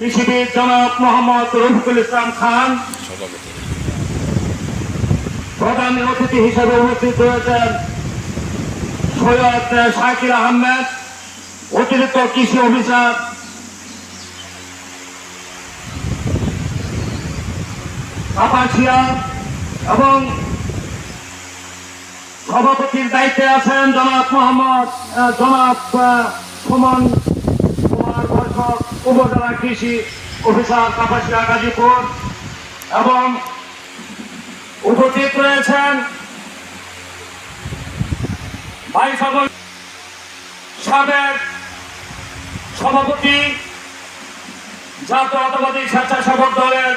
মোহাম্মদ রফিকুল ইসলাম খান প্রধান অতিথি হিসেবে উপস্থিত রয়েছেন সৈয়দ শাকির আহমেদ, অতিরিক্ত কৃষি অফিসার কাপাসিয়া এবং সভাপতির দায়িত্বে আছেন জনাব মোহাম্মদ জনাব সুমন উপজেলা কৃষি অফিসার কাপাসিয়া গাজীপুর এবং উপস্থিত রয়েছেন ভাই সকল সাবেক সভাপতি জাতীয়তাবাদী স্বেচ্ছাসেবক দলের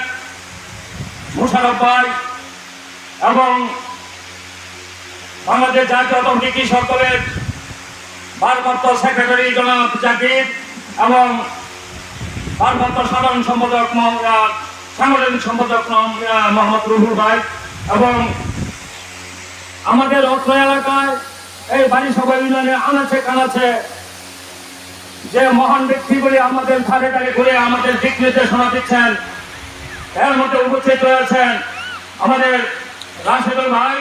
মুশারফ ভাই এবং বাংলাদেশ জাতীয়তাবাদী কৃষক দলের ভারপ্রাপ্ত সেক্রেটারি জনাব জাকির। এবং ভারপ্রাপ্ত সাধারণ সম্পাদক সাংগঠনিক সম্পাদক মোহাম্মদ রুহুল ভাই এবং আমাদের অত্র এলাকায় এই বাড়ি সভা ইউনিয়নে আনাচে কানাচে যে মহান ব্যক্তিগুলি আমাদের ধারে ধারে ঘুরে আমাদের দিক নির্দেশনা দিচ্ছেন এর মধ্যে উপস্থিত রয়েছেন আমাদের রাশেদুল ভাই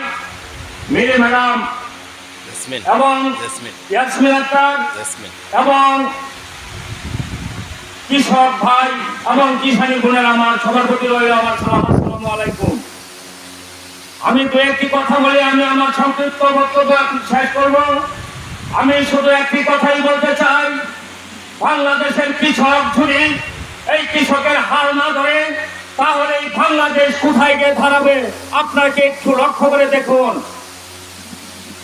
মিলি ম্যাডাম এবং এবং কৃষক ভাই এবং কিষানী বোনের আমার সবার প্রতি রইল, আমার সালাম আলাইকুম। আমি দু একটি কথা বলে, আমি আমার সংক্ষিপ্ত বক্তব্য শেষ করব। আমি শুধু একটি কথাই বলতে চাই, বাংলাদেশের কৃষক যদি এই কৃষকের হাল না ধরে, তাহলে এই বাংলাদেশ কোথায় গিয়ে দাঁড়াবে? আপনাকে একটু লক্ষ্য করে দেখুন।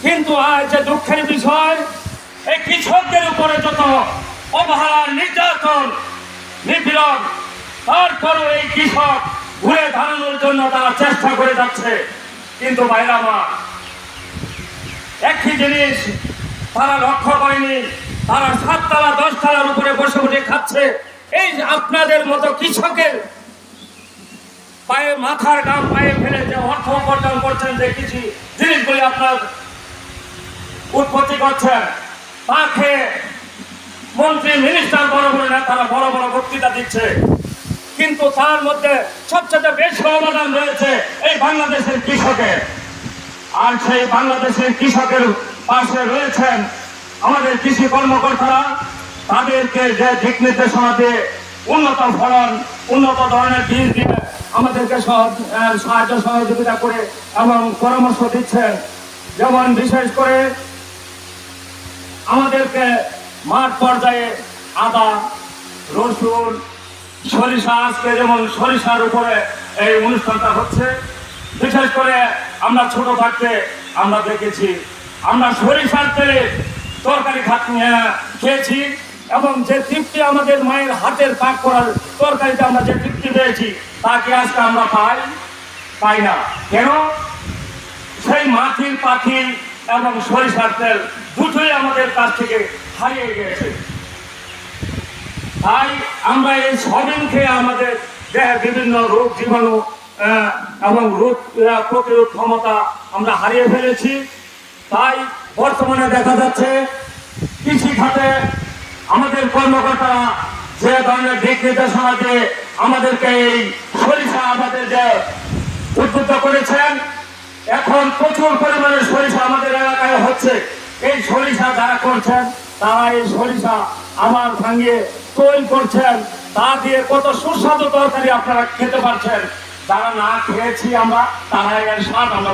কিন্তু আজ যে দুঃখের বিষয়, এই কৃষকদের উপরে যত অবহেলা, নির্যাতন নিপীড়ন তারপরও এই কৃষক ঘুরে দাঁড়ানোর জন্য তারা চেষ্টা করে যাচ্ছে। কিন্তু বাইরে আমার একটি জিনিস তারা লক্ষ্য করেনি। তারা সাততলা, দশতলার উপরে বসে বসে খাচ্ছে। এই আপনাদের মতো কৃষকের পায়ে মাথার গাম পায়ে ফেলে যে অর্থ উপার্জন করছেন যে কিছু জিনিসগুলি আপনার উৎপত্তি করছেন তাকে মন্ত্রী মিনিস্টার বড় নেতারা বড় বড় বক্তৃতা দিচ্ছে। কিন্তু তার মধ্যে সবচেয়ে বেশি অবদান রয়েছে এই বাংলাদেশের কৃষকের। আর সেই বাংলাদেশের কৃষকের পাশে রয়েছেন আমাদের কৃষি কর্মকর্তারা। তাদেরকে যে দিক নির্দেশনা দিয়ে উন্নত ফলন, উন্নত ধরনের বীজ দিয়ে আমাদেরকে সাহায্য সহযোগিতা করে এবং পরামর্শ দিচ্ছেন। যেমন বিশেষ করে আমাদেরকে মাঠ পর্যায়ে আদা, রসুন, সরিষা, আজকে যেমন সরিষার উপরে এই অনুষ্ঠানটা হচ্ছে, বিশেষ করে আমরা ছোট থাকতে আমরা দেখেছি, আমরা সরিষার তেলে তরকারি খাত খেয়েছি, এবং যে তৃপ্তি আমাদের মায়ের হাতের পাক করার তরকারিতে আমরা যে তৃপ্তি পেয়েছি তাকে আজকে আমরা পাই? পাই না। কেন? সেই মাটির পাখি এবং সরিষার তেল দুটোই আমাদের কাছ থেকে হারিয়ে গেছে তাই আমরা এই সদিন খেয়ে আমাদের দেহে বিভিন্ন রোগ জীবাণু এবং রোগ প্রতিরোধ ক্ষমতা আমরা হারিয়ে ফেলেছি। তাই বর্তমানে দেখা যাচ্ছে কৃষি খাতে আমাদের কর্মকর্তারা যে ধরনের দিক নির্দেশনা দিয়ে আমাদেরকে এই সরিষা আবাদের যে উদ্বুদ্ধ করেছেন, এখন প্রচুর পরিমাণে সরিষা আমাদের এলাকায় হচ্ছে। এই সরিষা যারা করছেন, তারা এই সরিষা আমার সঙ্গে তৈল করছেন। তা দিয়ে কত সুস্বাদু তরকারি আপনারা খেতে পারছেন। যারা না খেয়েছি আমরা, তারা এর স্বাদ আমরা